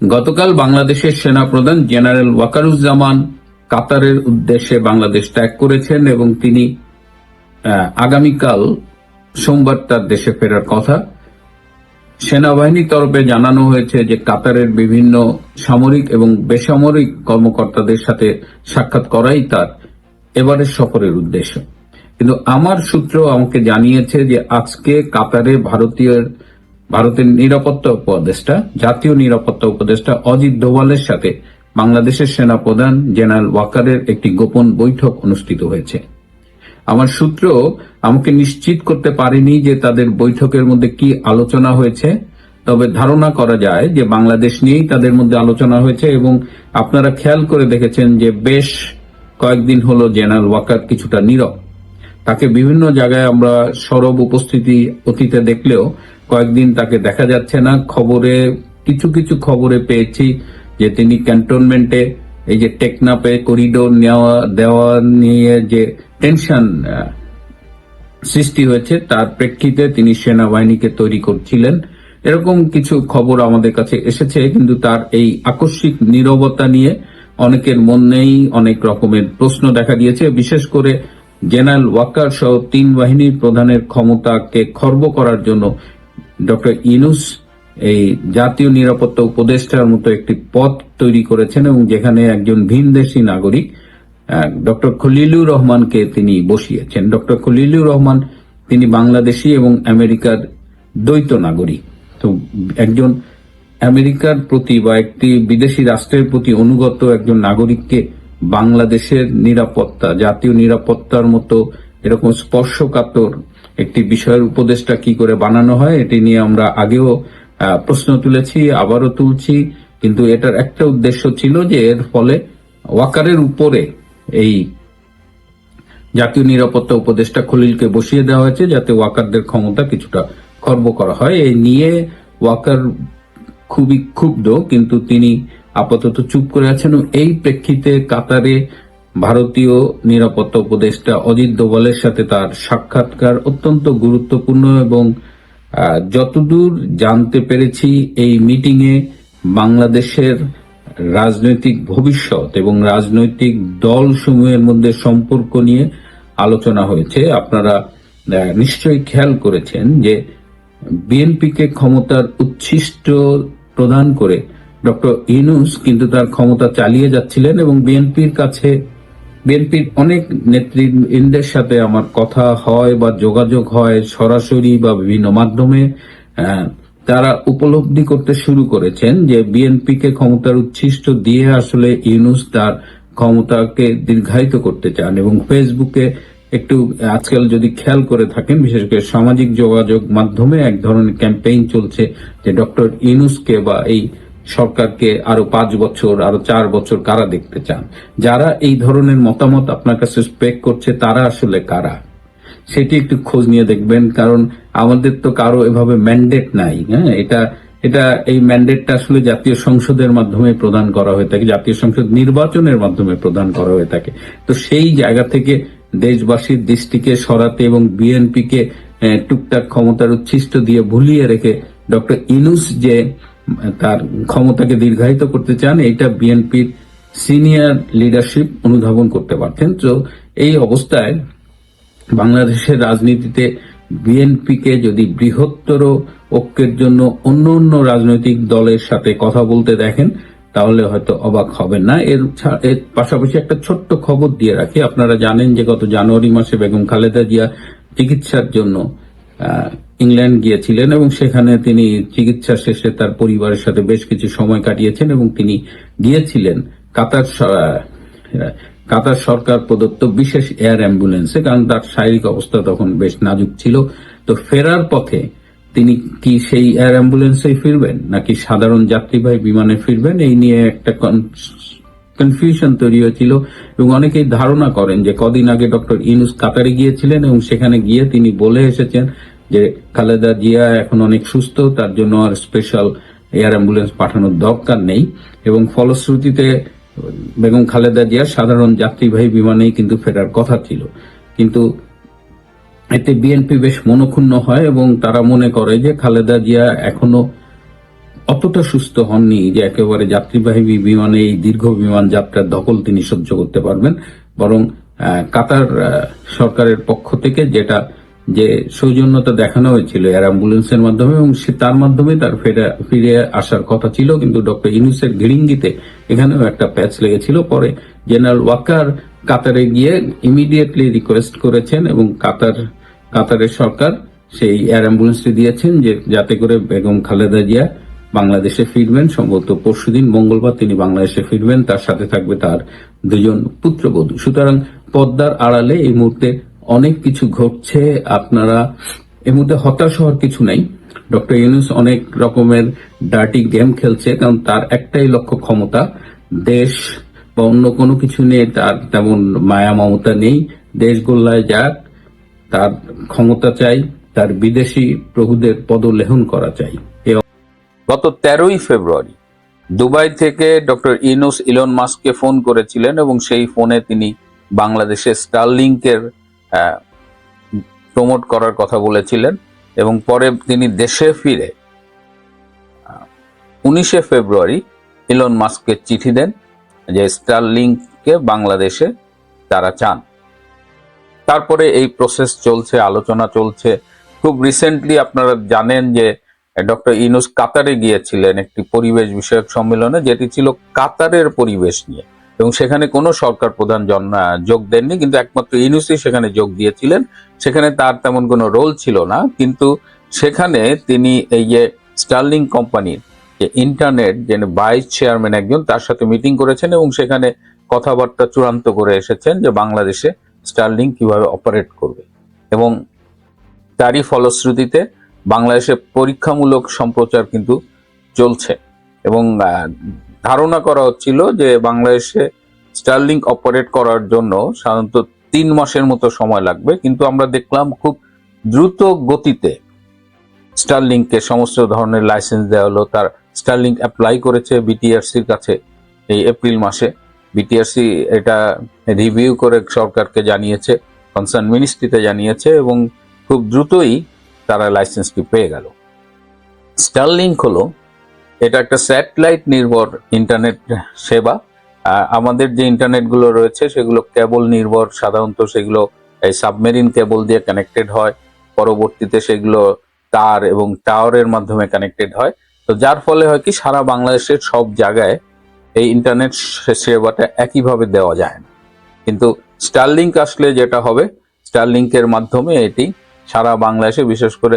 গতকাল বাংলাদেশের সেনাপ্রধান জেনারেল ওয়াকারুজ্জামান কাতারের উদ্দেশ্যে বাংলাদেশ ত্যাগ করেছেন এবং তিনি আগামীকাল সোমবার তার দেশে ফেরার কথা। সেনাবাহিনীর তরফে জানানো হয়েছে যে কাতারের বিভিন্ন সামরিক এবং বেসামরিক কর্মকর্তাদের সাথে সাক্ষাৎ করাই তার এবারের সফরের উদ্দেশ্য। কিন্তু আমার সূত্র আমাকে জানিয়েছে যে আজকে কাতারে ভারতীয় ভারতের নিরাপত্তা উপদেষ্টা, জাতীয় নিরাপত্তা উপদেষ্টা অজিত দোভালের সাথে বাংলাদেশের সেনাপ্রধান জেনারেল ওয়াকারের একটি গোপন বৈঠক অনুষ্ঠিত হয়েছে। আমার সূত্র আমাকে নিশ্চিত করতে পারেনি যে তাদের বৈঠকের মধ্যে কি আলোচনা হয়েছে, তবে ধারণা করা যায় যে বাংলাদেশ নিয়েই তাদের মধ্যে আলোচনা হয়েছে এবং আপনারা খেয়াল করে দেখেছেন যে বেশ কয়েকদিন হলো জেনারেল ওয়াকার কিছুটা নীরব। তাকে বিভিন্ন জায়গায় আমরা সরব উপস্থিতি অতীতে দেখলেও কয়েকদিন তাকে দেখা যাচ্ছে না। খবরে, কিছু কিছু খবরে পেয়েছি যে তিনি ক্যান্টনমেন্টে এই যে টেকনাপে করিডোর নেওয়া, দেওয়া নিয়ে যে টেনশন সৃষ্টি হয়েছে, তার প্রেক্ষিতে তিনি সেনাবাহিনীকে তৈরি করছিলেন। এরকম কিছু খবর আমাদের কাছে এসেছে, কিন্তু তার এই আকস্মিক নীরবতা নিয়ে অনেকের মনেই অনেক রকমের প্রশ্ন দেখা দিয়েছে। বিশেষ করে জেনারেল ওয়াকার সহ তিন বাহিনীর প্রধানের ক্ষমতাকে খর্ব করার জন্য ডক্টর ইনুস এই জাতীয় নিরাপত্তা উপদেষ্টার মতো একটি পদ তৈরি করেছেন এবং যেখানে একজন ভিনদেশী নাগরিক ডক্টর খলিলুর রহমানকে তিনি বসিয়েছেন। ডক্টর খলিলুর রহমান তিনি বাংলাদেশি এবং আমেরিকার দ্বৈত নাগরিক। তো একজন আমেরিকার প্রতি বা একটি বিদেশি রাষ্ট্রের প্রতি অনুগত একজন নাগরিককে বাংলাদেশের নিরাপত্তা, জাতীয় নিরাপত্তার মতো এরকম স্পর্শকাতর একটি বিষয়ের উপদেশটা কি করে বানানো হয়, এটি নিয়ে আমরা আগেও প্রশ্ন তুলেছি, আবারও তুলছি, কিন্তু এটার একটা উদ্দেশ্য ছিল যে এর ফলে ওয়াকারের উপরে এই জাতীয় নিরাপত্তা উপদেষ্টা খলিলকে বসিয়ে দেওয়া হয়েছে, যাতে ওয়াকারদের ক্ষমতা কিছুটা খর্ব করা হয়। এই নিয়ে ওয়াকার খুবই ক্ষুব্ধ, কিন্তু তিনি আপাতত চুপ করে আছেন। এই প্রেক্ষিতে কাতারে ভারতীয় নিরাপত্তা উপদেষ্টা অজিত দোভালের সাথে তার সাক্ষাৎকার অত্যন্ত গুরুত্বপূর্ণ এবং যতদূর জানতে পেরেছি, এই মিটিংয়ে বাংলাদেশের রাজনৈতিক ভবিষ্যৎ এবং রাজনৈতিক দলসমূহের মধ্যে সম্পর্ক নিয়ে আলোচনা হয়েছে। আপনারা নিশ্চয়ই খেয়াল করেছেন যে বিএনপিকে ক্ষমতার উচ্ছিষ্ট প্রদান করে ডক্টর ইনুস কিন্তু তার ক্ষমতা চালিয়ে যাচ্ছিলেন এবং বিএনপির কাছে বিএনপির অনেক নেতৃবৃন্দের সাথে আমার কথা হয় বা যোগাযোগ হয় সরাসরি বা বিভিন্ন মাধ্যমে তারা উপলব্ধি করতে শুরু করেছেন যে বিএনপিকে ক্ষমতার উচ্ছিষ্ট দিয়ে আসলে ইউনুস তার ক্ষমতাকে দীর্ঘায়িত করতে চান এবং ফেসবুকে একটু, আজকাল যদি খেয়াল করে থাকেন, বিশেষ করে সামাজিক যোগাযোগ মাধ্যমে এক ধরনের ক্যাম্পেইন চলছে যে ডক্টর ইউনুসকে বা এই সরকারকে আরও পাঁচ বছর, আরও চার বছর কারা দেখতে চান? যারা এই ধরনের মতামত আপনার কাছে স্পেক করছে, তারা আসলে কারা? সেটি একটু খোঁজ নিয়ে দেখবেন, কারণ আমাদের তো কারও এভাবে ম্যান্ডেট নাই হ্যাঁ? এটা এটা এই ম্যান্ডেটটা আসলে জাতীয় সংসদের মাধ্যমে প্রদান করা হয়ে থাকে, জাতীয় সংসদ নির্বাচনের মাধ্যমে প্রদান করা হয়ে থাকে। তো সেই জায়গা থেকে দেশবাসীর দৃষ্টিকে সরাতে এবং বিএনপিকে টুকটাক ক্ষমতার উচ্ছিষ্ট দিয়ে ভুলিয়ে রেখে ডক্টর ইনুস যে তার ক্ষমতাকে দীর্ঘায়িত করতে চান এটা বিএনপির সিনিয়র লিডারশিপ অনুধাবন করতে পারতেন। তো এই অবস্থায় বাংলাদেশের রাজনীতিতে বিএনপিকে যদি বৃহত্তর ঐক্যের জন্য অন্য অন্য রাজনৈতিক দলের সাথে কথা বলতে দেখেন, তাহলে হয়তো অবাক হবেন না। এর এর পাশাপাশি একটা ছোট্ট খবর দিয়ে রাখি। আপনারা জানেন যে গত জানুয়ারি মাসে বেগম খালেদা জিয়া চিকিৎসার জন্য ইংল্যান্ড গিয়েছিলেন এবং সেখানে তিনি চিকিৎসা শেষে তার পরিবারের সাথে বেশ কিছু সময় কাটিয়েছেন এবং তিনি গিয়েছিলেন। কাতার কাতার সরকার প্রদত্ত বিশেষ এয়ার অ্যাম্বুলেন্সে, কারণ তার শারীরিক অবস্থা তখন বেশ নাজুক ছিল। তো ফেরার পথে তিনি কি সেই এয়ার অ্যাম্বুলেন্সেই ফিরবেন, নাকি সাধারণ যাত্রীবাহী বিমানে ফিরবেন? এই নিয়ে একটা কনফিউশন তৈরি হয়েছিল এবং অনেকেই ধারণা করেন যে কদিন আগে ডক্টর ইনুস কাতারে গিয়েছিলেন এবং সেখানে গিয়ে তিনি বলে এসেছেন যে খালেদা জিয়া এখন অনেক সুস্থ, তার জন্য আর স্পেশাল এয়ার অ্যাম্বুলেন্স পাঠানোর দরকার নেই এবং ফলশ্রুতিতে বেগম খালেদা জিয়া সাধারণ যাত্রীবাহী বিমানেই কিন্তু ফেরার কথা ছিল। কিন্তু এতে বিএনপি বেশ মনক্ষুণ্ণ হয় এবং তারা মনে করে যে খালেদা জিয়া এখনও অতটা সুস্থ হননি যে একেবারে যাত্রীবাহী বিমানে এই দীর্ঘ বিমান যাত্রার দখল তিনি সহ্য করতে পারবেন। বরং কাতার সরকারের পক্ষ থেকে যেটা যে সৌজন্যতা দেখানো হয়েছিল এয়ার অ্যাম্বুলেন্সের মাধ্যমে এবং সে তার মাধ্যমে তার ফেরা, ফিরে আসার কথা ছিল, কিন্তু ডক্টর ইনুসের গিরিঙ্গিতে এখানেও একটা প্যাচ লেগেছিল। পরে জেনারেল ওয়াকার কাতারে গিয়ে ইমিডিয়েটলি রিকোয়েস্ট করেছেন এবং কাতার কাতারের সরকার সেই এয়ার অ্যাম্বুলেন্সটি দিয়েছেন যে যাতে করে বেগম খালেদা জিয়া বাংলাদেশে ফিরবেন। সম্ভবত পরশুদিন মঙ্গলবার তিনি বাংলাদেশে ফিরবেন, তার সাথে থাকবে তার দুজন পুত্রবধূ। সুতরাং পদ্মার আড়ালে এই মুহূর্তে অনেক কিছু ঘটছে, আপনারা এর মধ্যে হতাশ হওয়ার কিছু নাই। ডক্টর ইউনুস অনেক রকমের ডার্টি গেম খেলছে, কারণ তার একটাই লক্ষ্য ক্ষমতা, দেশ বা অন্য কোনো কিছু নিয়ে তার তেমন মায়া মমতা নেই। দেশ গোল্লায় যাক, তার ক্ষমতা চাই, তার বিদেশি প্রভুদের পদলেহন করা চাই। গত তেরোই ফেব্রুয়ারি দুবাই থেকে ডক্টর ইনুস ইলন মাস্ককে ফোন করেছিলেন এবং সেই ফোনে তিনি বাংলাদেশে স্টারলিংকের প্রমোট করার কথা বলেছিলেন এবং পরে তিনি দেশে ফিরে উনিশে ফেব্রুয়ারি ইলন মাস্ককে চিঠি দেন যে স্টারলিংককে বাংলাদেশে তারা চান। তারপরে এই প্রসেস চলছে, আলোচনা চলছে। খুব রিসেন্টলি আপনারা জানেন যে ডক্টর ইনুস কাতারে গিয়েছিলেন একটি পরিবেশ বিষয়ক সম্মেলনে, যেটি ছিল কাতারের পরিবেশ নিয়ে। এবং সেখানে কোনো সরকার প্রধান যোগ দেননি, কিন্তু একমাত্র ইনুসই সেখানে যোগ দিয়েছিলেন। সেখানে তার তেমন কোনো রোল ছিল না, কিন্তু সেখানে তিনি এই যে স্টার্লিং কোম্পানির যে ইন্টারনেট যে ভাইস চেয়ারম্যান একজন, তার সাথে মিটিং করেছেন এবং সেখানে কথাবার্তা চূড়ান্ত করে এসেছেন যে বাংলাদেশে স্টার্লিং কীভাবে অপারেট করবে। এবং তারই ফলশ্রুতিতে বাংলাদেশে পরীক্ষামূলক সম্প্রচার কিন্তু চলছে এবং ধারণা করা হচ্ছিল যে বাংলাদেশে স্টারলিং অপারেট করার জন্য সাধারণত তিন মাসের মতো সময় লাগবে, কিন্তু আমরা দেখলাম খুব দ্রুত গতিতে স্টারলিংকে সমস্ত ধরনের লাইসেন্স দেওয়া হলো। তার স্টারলিংক অ্যাপ্লাই করেছে বিটিআরসির কাছে এই এপ্রিল মাসে। বিটিআরসি এটা রিভিউ করে সরকারকে জানিয়েছে কনসার্ন মিনিস্ট্রিতে জানিয়েছে এবং খুব দ্রুতই তারা লাইসেন্সটি পেয়ে গেল। স্টারলিংক হলো এটা একটা স্যাটেলাইট নির্ভর ইন্টারনেট সেবা। আমাদের যে ইন্টারনেটগুলো রয়েছে, সেগুলো কেবল নির্ভর, সাধারণত সেগুলো এই সাবমেরিন কেবল দিয়ে কানেক্টেড হয়। পরবর্তীতে সেগুলো তার এবং টাওয়ারের মাধ্যমে কানেক্টেড হয়। তো যার ফলে হয় কি, সারা বাংলাদেশের সব জায়গায় এই ইন্টারনেট সেবাটা একইভাবে দেওয়া যায় না। কিন্তু স্টারলিংক আসলে যেটা হবে স্টারলিংকের মাধ্যমে এটি সারা বাংলাদেশে বিশেষ করে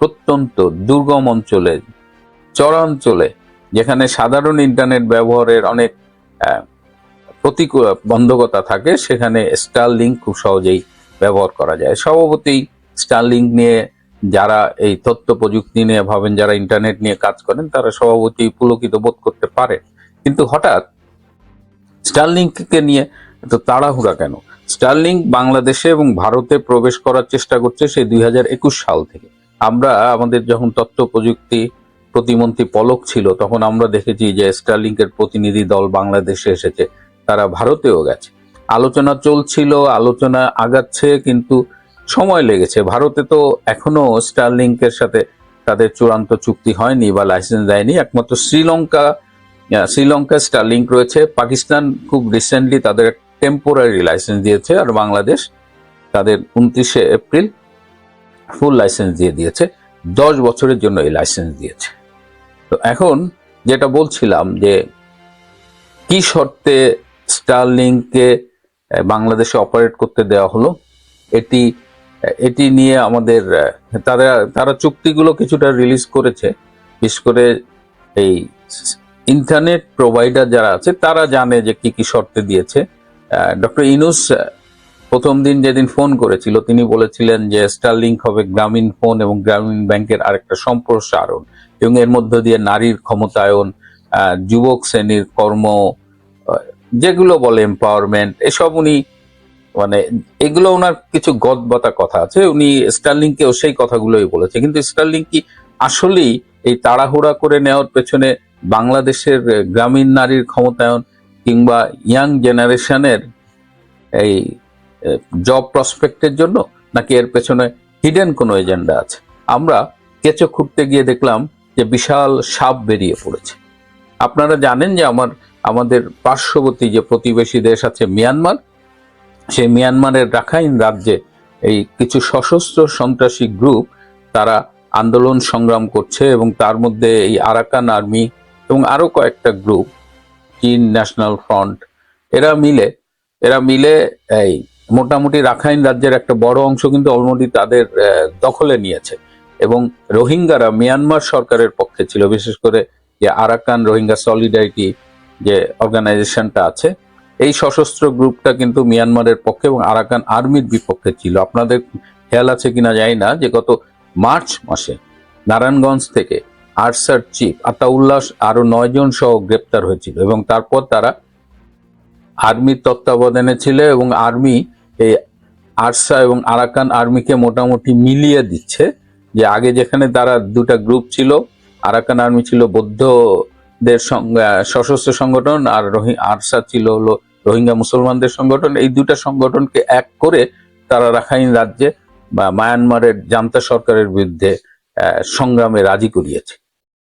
প্রত্যন্ত দুর্গম অঞ্চলে চরাঞ্চলে, যেখানে সাধারণ ইন্টারনেট ব্যবহারের অনেক প্রতিকূল বন্ধকতা থাকে, সেখানে স্টারলিংক খুব সহজেই ব্যবহার করা যায়। স্বভাবতই স্টারলিংক নিয়ে যারা এই তথ্য প্রযুক্তি নিয়ে ভাবেন, যারা ইন্টারনেট নিয়ে কাজ করেন, তারা স্বভাবতই পুলকিত বোধ করতে পারে কিন্তু হঠাৎ স্টারলিংককে নিয়ে এত তাড়াহুড়া কেন? স্টারলিংক বাংলাদেশে এবং ভারতে প্রবেশ করার চেষ্টা করছে সেই দুই হাজার একুশ সাল থেকে। আমরা আমাদের যখন তথ্য প্রযুক্তি প্রতিমন্ত্রী পলক ছিল, তখন আমরা দেখেছি যে স্টারলিংকের প্রতিনিধি দল বাংলাদেশে এসেছে, তারা ভারতেও গেছে। আলোচনা চলছিল, আলোচনা আগাচ্ছে, কিন্তু সময় লেগেছে। ভারতে তো এখনও স্টারলিংকের সাথে তাদের চূড়ান্ত চুক্তি হয়নি বা লাইসেন্স দেয়নি, একমাত্র শ্রীলঙ্কা শ্রীলঙ্কা স্টারলিংক রয়েছে। পাকিস্তান খুব রিসেন্টলি তাদের টেম্পোরারি লাইসেন্স দিয়েছে, আর বাংলাদেশ তাদের উনত্রিশে এপ্রিল ফুল লাইসেন্স দিয়ে দিয়েছে। দশ বছরের জন্য এই লাইসেন্স দিয়েছে। তো এখন যেটা বলছিলাম যে কি শর্তে স্টারলিংকে বাংলাদেশে অপারেট করতে দেওয়া হলো, এটি এটি নিয়ে আমাদের তারা তারা চুক্তিগুলো কিছুটা রিলিজ করেছে। বিশেষ করে এই ইন্টারনেট প্রোভাইডার যারা আছে, তারা জানে যে কি কি শর্তে দিয়েছে। ডক্টর ইনুস প্রথম দিন যেদিন ফোন করেছিল, তিনি বলেছিলেন যে স্টারলিংক হবে গ্রামীণ ফোন এবং গ্রামীণ ব্যাংকের আরেকটা সম্প্রসারণ এবং এর মধ্য দিয়ে নারীর ক্ষমতায়ন যুবক শ্রেণির কর্ম যেগুলো বলে এম্পাওয়ারমেন্ট এসব উনি মানে এগুলো ওনার কিছু গদবাতা কথা আছে। উনি স্টারলিংকেও সেই কথাগুলোই বলেছে। কিন্তু স্টার্লিং কি আসলেই এই তাড়াহুড়া করে নেওয়ার পেছনে বাংলাদেশের গ্রামীণ নারীর ক্ষমতায়ন কিংবা ইয়াং জেনারেশনের এই জব প্রসপেক্টের জন্য নাকি এর পেছনে হিডেন কোনো এজেন্ডা আছে? আমরা কেঁচো খুঁড়তে গিয়ে দেখলাম যে বিশাল সাপ বেরিয়ে পড়েছে। আপনারা জানেন যে আমার, আমাদের পার্শ্ববর্তী যে প্রতিবেশী দেশ আছে মিয়ানমার, সেই মিয়ানমারের রাখাইন রাজ্যে এই কিছু সশস্ত্র সন্ত্রাসী গ্রুপ তারা আন্দোলন সংগ্রাম করছে এবং তার মধ্যে এই আরাকান আর্মি এবং আরও কয়েকটা গ্রুপ, চীন ন্যাশনাল ফ্রন্ট, এরা মিলে এরা মিলে এই মোটামুটি রাখাইন রাজ্যের একটা বড় অংশ কিন্তু অলরেডি তাদের দখলে নিয়েছে। এবং রোহিঙ্গারা মিয়ানমার সরকারের পক্ষে ছিল, বিশেষ করে যে আরাকান রোহিঙ্গা সলিডারিটি যে অর্গানাইজেশনটা আছে, এই সশস্ত্র গ্রুপটা কিন্তু মিয়ানমারের পক্ষে এবং আরাকান আর্মির বিপক্ষে ছিল। আপনাদের খেয়াল আছে কিনা জানি না যে গত মার্চ মাসে নারায়ণগঞ্জ থেকে আরসার চিফ আতাউল্লাহ আরও নয় জন সহ গ্রেপ্তার হয়েছিল এবং তারপর তারা আর্মির তত্ত্বাবধানে ছিল এবং আর্মি এই আরসা এবং আরাকান আর্মিকে মোটামুটি মিলিয়ে দিচ্ছে। যে আগে যেখানে তারা দুটা গ্রুপ ছিল, আরাকান আর্মি ছিল বৌদ্ধদের সশস্ত্র সংগঠন আর আরসা ছিল হলো রোহিঙ্গা মুসলমানদের সংগঠন। এই দুটা সংগঠনকে এক করে তারা রাখাইন রাজ্যে বা মায়ানমারের জান্তা সরকারের বিরুদ্ধে সংগ্রামে রাজি করিয়েছে।